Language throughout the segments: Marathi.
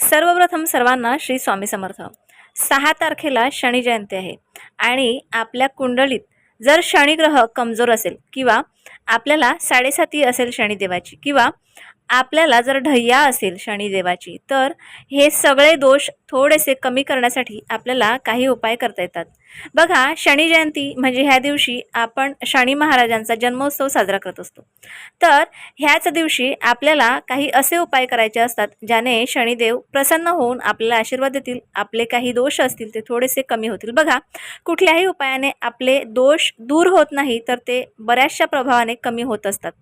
सर्वप्रथम सर्वांना श्री स्वामी समर्थ. सहा तारखेला शनी जयंती आहे. आणि आपल्या कुंडलीत जर शनिग्रह कमजोर असेल किंवा आपल्याला साडेसाती असेल शनिदेवाची किंवा आपल्याला जर ढय्या असेल शनिदेवाची तर हे सगळे दोष थोडेसे कमी करण्यासाठी आपल्याला काही उपाय करता येतात. बघा शनी जयंती म्हणजे ह्या दिवशी आपण शनी महाराजांचा जन्मोत्सव साजरा करत असतो. तर ह्याच दिवशी आपल्याला काही असे उपाय करायचे असतात ज्याने शनिदेव प्रसन्न होऊन आपल्याला आशीर्वाद देतील आपले काही दोष असतील ते थोडेसे कमी होतील. बघा कुठल्याही उपायाने आपले दोष दूर होत नाही तर ते बऱ्याचशा प्रभावाने कमी होत असतात.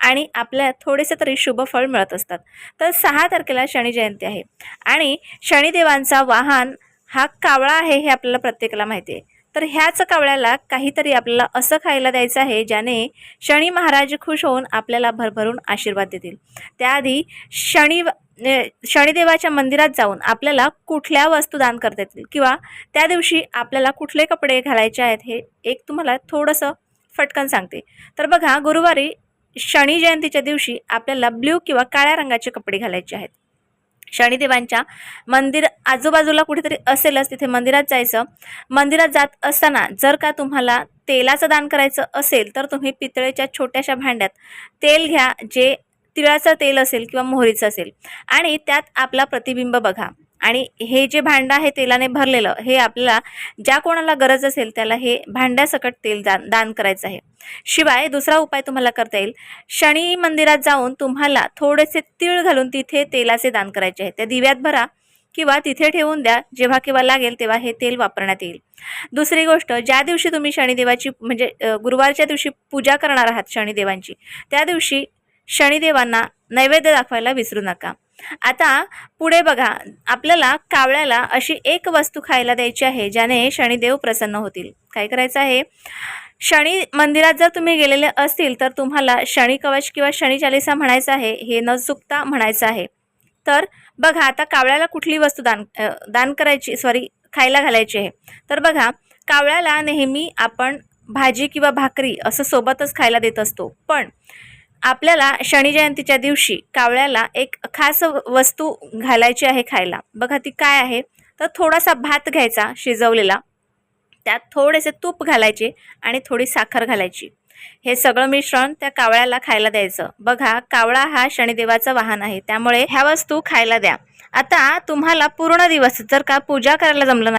आणि आपल्या थोडेसे तरी शुभ फळ मिळत असतात. तर सहा तारखेला शनी जयंती आहे. आणि शनिदेवांचा वाहन हा कावळा आहे हे आपल्याला प्रत्येकाला माहिती आहे. तर ह्याच कावळ्याला काहीतरी आपल्याला असं खायला द्यायचं आहे ज्याने शनी महाराज खुश होऊन आपल्याला भरभरून आशीर्वाद देतील. त्याआधी शनी शनिदेवाच्या मंदिरात जाऊन आपल्याला कुठल्या वस्तू दान करता येतील? किंवा त्या दिवशी आपल्याला कुठले कपडे घालायचे आहेत हे एक तुम्हाला थोडंसं फटकन सांगते. तर बघा गुरुवारी शनी जयंतीच्या दिवशी आपल्याला ब्ल्यू किंवा काळ्या रंगाचे कपडे घालायचे आहेत. शनिदेवांच्या मंदिर आजूबाजूला कुठेतरी असेलच तिथे मंदिरात जायचं. मंदिरात जात असताना जर का तुम्हाला तेलाचं दान करायचं असेल तर तुम्ही पितळेच्या छोट्याशा भांड्यात तेल घ्या जे तिळाचं तेल असेल किंवा मोहरीचं असेल. आणि त्यात आपला प्रतिबिंब बघा. आणि हे जे भांडं आहे तेलाने भरलेलं हे आपल्याला ज्या कोणाला गरज असेल त्याला हे भांड्यासकट तेल दान दान करायचं आहे. शिवाय दुसरा उपाय तुम्हाला करता येईल शनी मंदिरात जाऊन तुम्हाला थोडेसे तीळ घालून तिथे तेलाचे दान करायचे आहे. त्या दिव्यात भरा किंवा तिथे ठेवून द्या जेव्हा केव्हा लागेल तेव्हा हे तेल वापरण्यात येईल. दुसरी गोष्ट ज्या दिवशी तुम्ही शनिदेवाची म्हणजे गुरुवारच्या दिवशी पूजा करणार आहात शनिदेवांची त्या दिवशी शनिदेवांना नैवेद्य दाखवायला विसरू नका. आता पुढे बघा आपल्याला कावळ्याला अशी एक वस्तू खायला द्यायची आहे ज्याने शनिदेव प्रसन्न होतील. काय करायचं आहे? शनी मंदिरात जर तुम्ही गेलेले असतील तर तुम्हाला शनी कवच किंवा शनी चालिसा म्हणायचं आहे हे न चुकता म्हणायचं आहे. तर बघा आता कावळ्याला कुठली वस्तू दान दान करायची सॉरी खायला घालायची आहे. तर बघा कावळ्याला नेहमी आपण भाजी किंवा भाकरी असं सोबतच खायला देत असतो. पण आपल्याला शनी जयंतीच्या दिवशी कावळ्याला एक खास वस्तू घालायची आहे खायला. बघा ती काय आहे? तर थोडासा भात घ्यायचा शिजवलेला. त्यात थोडेसे तूप घालायचे आणि थोडी साखर घालायची. हे सगळं मिश्रण त्या कावळ्याला खायला द्यायचं. बघा कावळा हा शनिदेवाचं वाहन आहे. त्यामुळे ह्या वस्तू खायला द्या. आता तुम्हाला पूर्ण दिवस जर का पूजा करायला जमलं नाही